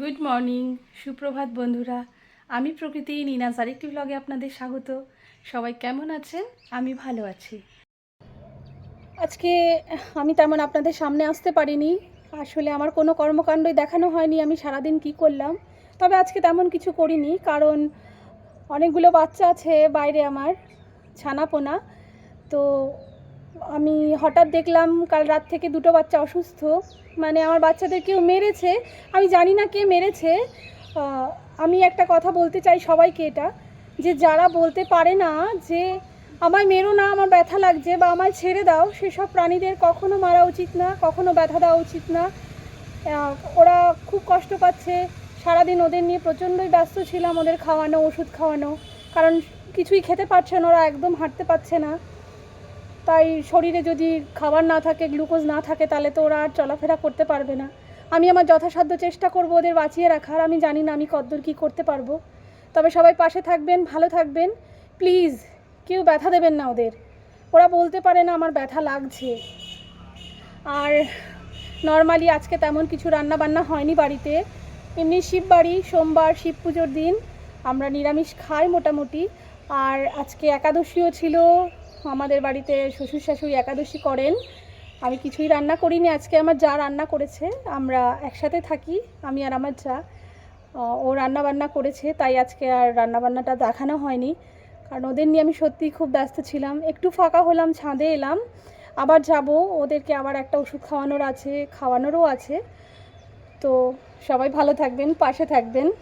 Good morning সুপ্রভাত বন্ধুরা। আমি প্রকৃতি নিনাজ আরেকটি ব্লগে আপনাদের স্বাগত। সবাই কেমন আছেন? আমি ভালো আছি। আজকে আমি তেমন আপনাদের সামনে আসতে পারিনি। আসলে আমার কোনো কর্মকাণ্ডই দেখানো হয়নি, আমি সারাদিন কি করলাম। তবে আজকে তেমন কিছু করিনি, কারণ অনেকগুলো বাচ্চা আছে বাইরে আমার, ছানাপোনা। তো আমি হঠাৎ দেখলাম কাল রাত থেকে দুটো বাচ্চা অসুস্থ। মানে আমার বাচ্চাদের কেউ মেরেছে? আমি জানি না কে মেরেছে। আমি একটা কথা বলতে চাই সবাইকে এটা, যে যারা বলতে পারে না যে আমায় মেরো না, আমার ব্যথা লাগছে বা আমায় ছেড়ে দাও, সেসব প্রাণীদের কখনো মারা উচিত না, কখনো ব্যথা দেওয়া উচিত না। ওরা খুব কষ্ট পাচ্ছে। সারাদিন ওদের নিয়ে প্রচণ্ডই ব্যস্ত ছিলাম, ওদের খাওয়ানো, ওষুধ খাওয়ানো। কারণ কিছুই খেতে পারছে না, ওরা একদম হাঁটতে পারছে না। তাই শরীরে যদি খাবার না থাকে, গ্লুকোজ না থাকে, তাহলে তো ওরা আর চলাফেরা করতে পারবে না। আমি আমার যথাসাধ্য চেষ্টা করব ওদের বাঁচিয়ে রাখার, আমি জানি না আমি কতদূর কী করতে পারব। তবে সবাই পাশে থাকবেন, ভালো থাকবেন। প্লিজ, কেউ ব্যথা দেবেন না ওদের। ওরা বলতে পারে না আমার ব্যথা লাগছে। আর নর্মালি আজকে তেমন কিছু রান্না বান্না হয়নি বাড়িতে। এমনি শিব বাড়ি, সোমবার শিব পুজোর দিন। আমরা নিরামিষ খাই মোটামুটি। আর আজকে একাদশীও ছিল আমাদের বাড়িতে শ্বশুর শাশুড়ি একাদশী করেন। আমি কিছুই রান্না করিনি, আজকে আমার যা রান্না করেছে, আমরা একসাথে থাকি, আমি আর আমার যা। ও রান্না বান্না করেছে, তাই আজকে আর রান্না বান্নাটা দেখানো হয়নি। কারণ ওদের নিয়ে আমি সত্যিই খুব ব্যস্ত ছিলাম। একটু ফাঁকা হলাম, ছাদে এলাম। আবার যাব, ওদেরকে আবার একটা ওষুধ খাওয়ানোর আছে, খাওয়ানোরও আছে। তো সবাই ভালো থাকবেন, পাশে থাকবেন।